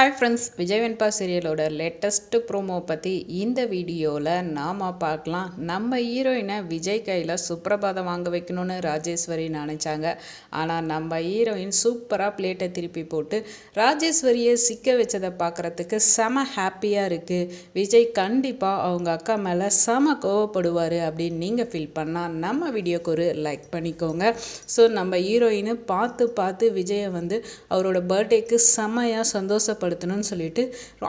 Hi friends Vijay Venba சீரியலோட latest promo பற்றி இந்த வீடியோவில் நாம் பார்க்கலாம். நம்ம ஹீரோயினை விஜய் கையில் சுப்ரபாதம் வாங்க வைக்கணும்னு ராஜேஸ்வரி நினச்சாங்க. ஆனால் நம்ம ஹீரோயின் சூப்பராக பிளேட்டை திருப்பி போட்டு ராஜேஸ்வரியை சிக்க வச்சதை பார்க்குறதுக்கு செம ஹாப்பியாக இருக்குது விஜய் கண்டிப்பாக அவங்க அக்கா மேலே செம கோவப்படுவார் அப்படின்னு நீங்கள் ஃபீல் பண்ணால் நம்ம வீடியோக்கு ஒரு லைக் பண்ணிக்கோங்க. ஸோ நம்ம ஹீரோயின் பார்த்து பார்த்து விஜயை வந்து அவரோட பர்த்டேக்கு செமையாக சந்தோஷப்படு சந்தோஷப்படுத்தணும்னு சொல்லிட்டு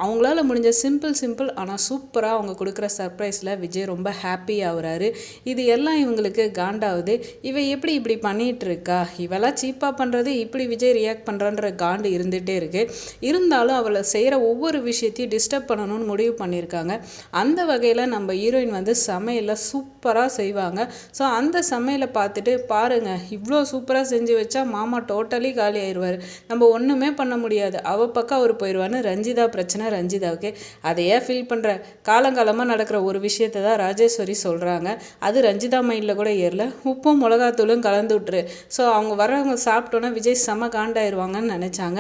அவங்களால முடிஞ்ச சிம்பிள் சிம்பிள் ஆனால் சூப்பராக அவங்க கொடுக்குற சர்ப்ரைஸில் விஜய் ரொம்ப ஹாப்பி ஆகுறாரு. இது எல்லாம் இவங்களுக்கு காண்டாகுது இவ எப்படி இப்படி பண்ணிகிட்டு இருக்கா இவெல்லாம் சீப்பாக பண்ணுறது இப்படி விஜய் ரியாக்ட் பண்ணுறான்ற காண்டு இருந்துகிட்டே இருக்குது இருந்தாலும் அவளை செய்கிற ஒவ்வொரு விஷயத்தையும் டிஸ்டர்ப் பண்ணணும்னு முடிவு பண்ணியிருக்காங்க. அந்த வகையில் நம்ம ஹீரோயின் வந்து சமையலில் சூப்பராக செய்வாங்க. ஸோ அந்த சமையலை பார்த்துட்டு பாருங்கள் இவ்வளோ சூப்பராக செஞ்சு வச்சா மாமா டோட்டலி காலி ஆயிடுவார் நம்ம ஒன்றுமே பண்ண முடியாது. அவள் பக்கம் அவர் போயிடுவான்னு ரஞ்சிதா பிரச்சனை ரஞ்சிதாவுக்கு அதையே ஃபீல் பண்ணுற காலங்காலமாக நடக்கிற ஒரு விஷயத்தை தான் ராஜேஸ்வரி சொல்கிறாங்க அது ரஞ்சிதா மைண்டில் கூட ஏறல. உப்பும் மிளகாத்தூளும் கலந்து விட்டுரு. ஸோ அவங்க வரவங்க சாப்பிட்டோன்னா விஜய் செம காண்டாயிருவாங்கன்னு நினச்சாங்க.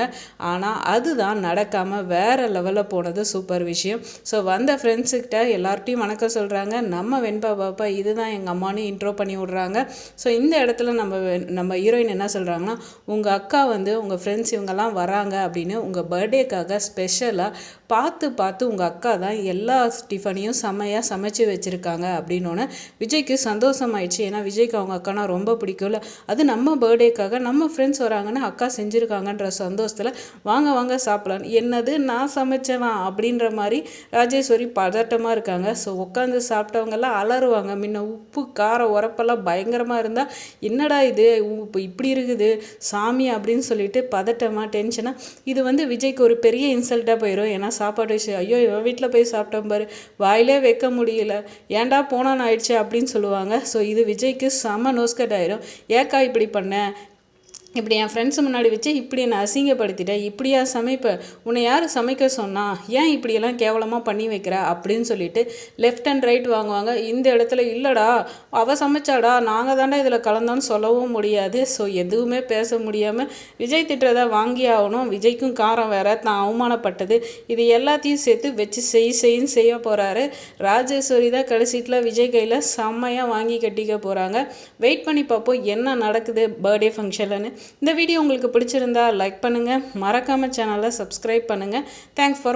ஆனால் அதுதான் நடக்காமல் வேறு லெவலில் போனது சூப்பர் விஷயம். ஸோ வந்த ஃப்ரெண்ட்ஸுக்கிட்ட எல்லார்ட்டையும் வணக்கம் சொல்கிறாங்க நம்ம வெண்பா பாப்பா இதுதான் எங்கள் அம்மானு இன்ட்ரோ பண்ணி விட்றாங்க. ஸோ இந்த இடத்துல நம்ம நம்ம ஹீரோயின் என்ன சொல்கிறாங்கன்னா உங்கள் அக்கா வந்து உங்கள் ஃப்ரெண்ட்ஸ் இவங்கெல்லாம் வராங்க அப்படின்னு உங்கள் பர்த்டே பர்த்டேக்காக ஸ்பெஷலாக பார்த்து பார்த்து உங்கள் அக்கா தான் எல்லா டிஃபனையும் செம்மையாக சமைச்சு வச்சுருக்காங்க அப்படின்னோடனே விஜய்க்கு சந்தோஷமாயிடுச்சு. ஏன்னா விஜய்க்கு அவங்க அக்கானா ரொம்ப பிடிக்கும்ல. அது நம்ம பர்த்டேக்காக நம்ம ஃப்ரெண்ட்ஸ் வராங்கன்னு அக்கா செஞ்சுருக்காங்கன்ற சந்தோஷத்தில் வாங்க வாங்க சாப்பிட்லான்னு என்னது நான் சமைச்சவன் அப்படின்ற மாதிரி ராஜேஸ்வரி பதட்டமாக இருக்காங்க. ஸோ உட்காந்து சாப்பிட்டவங்கெல்லாம் அலறுவாங்க. முன்ன உப்பு காரம் உரப்பெல்லாம் பயங்கரமாக இருந்தால் என்னடா இது? இப்போ இப்படி இருக்குது. சாமி அப்படின்னு சொல்லிட்டு பதட்டமாக டென்ஷனாக இது வந்து விஜய்க்கு ஒரு பெரிய இன்சல்ட்டாக போயிடும் ஏன்னா சாப்பாடு விஷயம். ஐயோ இவன் வீட்டில் போய் சாப்பிட்டோம் பாரு. வாயிலே வைக்க முடியல. ஏன்டா போனான் ஆயிடுச்சு அப்படின்னு சொல்லுவாங்க. ஸோ இது விஜய்க்கு செம நோஸ்கட் ஆயிரும். ஏக்கா இப்படி பண்ண? இப்படி என் ஃப்ரெண்ட்ஸ் முன்னாடி வச்சு இப்படி என்னை அசிங்கப்படுத்திட்ட இப்படியா சமைப்ப உன்னை யார் சமைக்க சொன்னா ஏன் இப்படியெல்லாம் கேவலமாக பண்ணி வைக்கிற அப்படின்னு சொல்லிட்டு லெஃப்ட் அண்ட் ரைட் வாங்குவாங்க. இந்த இடத்துல இல்லைடா அவள் சமைச்சாடா நாங்கள் தாண்டா இதில் கலந்தோன்னு சொல்லவும் முடியாது. ஸோ எதுவுமே பேச முடியாமல் விஜய் திட்டுறதை வாங்கி ஆகணும். விஜய்க்கும் காரம் வேற தான் அவமானப்பட்டது. இது எல்லாத்தையும் சேர்த்து வச்சு செய் செய்ன்னு செய்ய போகிறாரு ராஜேஸ்வரி தான் கடைசீட்டில் விஜய் கையில் செம்மையாக வாங்கி கட்டிக்க போகிறாங்க வெயிட் பண்ணி பார்ப்போம் என்ன நடக்குது பர்த்டே ஃபங்க்ஷனில்னு இந்த வீடியோ உங்களுக்கு பிடிச்சிருந்தா லைக் பண்ணுங்கள் மறக்காமல் சேனலை சப்ஸ்கிரைப் பண்ணுங்கள் தேங்க்ஸ் ஃபார்